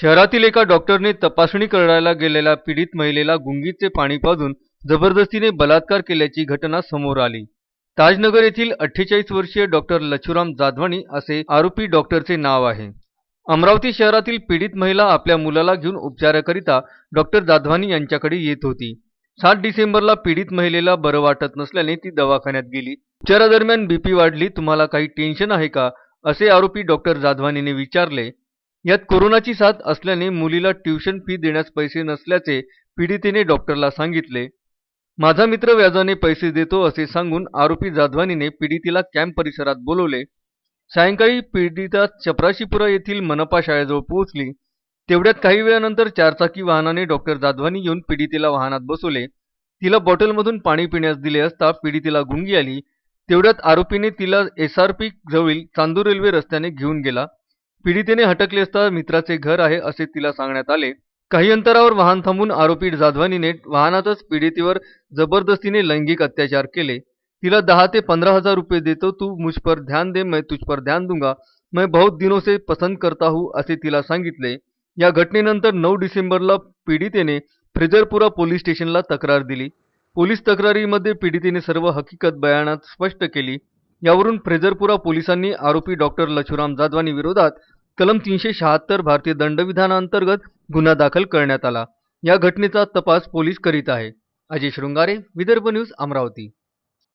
शहरातील एका डॉक्टरने तपासणी करायला गेलेल्या पीडित महिलेला गुंगीचे पाणी पाजून जबरदस्तीने बलात्कार केल्याची घटना समोर आली. ताजनगर येथील अठ्ठेचाळीस वर्षीय डॉक्टर लछुराम जाधवानी असे आरोपी डॉक्टरचे नाव आहे. अमरावती शहरातील पीडित महिला आपल्या मुलाला घेऊन उपचाराकरिता डॉक्टर जाधवानी यांच्याकडे येत होती. सात डिसेंबरला पीडित महिलेला बरं वाटत नसल्याने ती दवाखान्यात गेली. उपचारादरम्यान बीपी वाढली तुम्हाला काही टेन्शन आहे का? असे आरोपी डॉक्टर जाधवानीने विचारले. यात कोरोनाची साथ असल्याने मुलीला ट्युशन फी देण्यास पैसे नसल्याचे पीडितेने डॉक्टरला सांगितले. माझा मित्र व्याजाने पैसे देतो असे सांगून आरोपी जाधवानीने पीडितीला कॅम्प परिसरात बोलवले. सायंकाळी पीडिता चपराशीपुरा येथील मनपा शाळेजवळ पोहोचली. तेवढ्यात काही वेळानंतर चारचाकी वाहनाने डॉक्टर जाधवानी येऊन पीडितेला वाहनात बसवले. तिला बॉटलमधून पाणी पिण्यास दिले असता पीडितेला गुंगी आली. तेवढ्यात आरोपीने तिला एस आर पी जवळील चांदूर रेल्वे रस्त्याने घेऊन गेला. पीडितेने हटकले असता मित्राचे घर आहे असे तिला सांगण्यात आले. काही अंतरावर वाहन थांबून आरोपी जाधवानीने वाहनातच पीडितेवर जबरदस्तीने लैंगिक अत्याचार केले. तिला दहा ते पंधरा हजार रुपये देतो तू मुझ पर ध्यान दे मैं तुझ पर ध्यान दूंगा मैं बहुत दिनों से पसंद करता हूँ असे तिला सांगितले. या घटनेनंतर नऊ डिसेंबरला पीडितेने फ्रेजरपुरा पोलीस स्टेशनला तक्रार दिली. पोलीस तक्रारीमध्ये पीडितेने सर्व हकीकत बयानात स्पष्ट केली. यावरून फ्रेजरपुरा पोलिसांनी आरोपी डॉक्टर लछुराम जाधवानी विरोधात कलम तीनशे शहात्तर भारतीय दंडविधानांतर्गत गुन्हा दाखल करण्यात आला. या घटनेचा तपास पोलीस करीत आहे. अजय शृंगारे विदर्भ न्यूज अमरावती.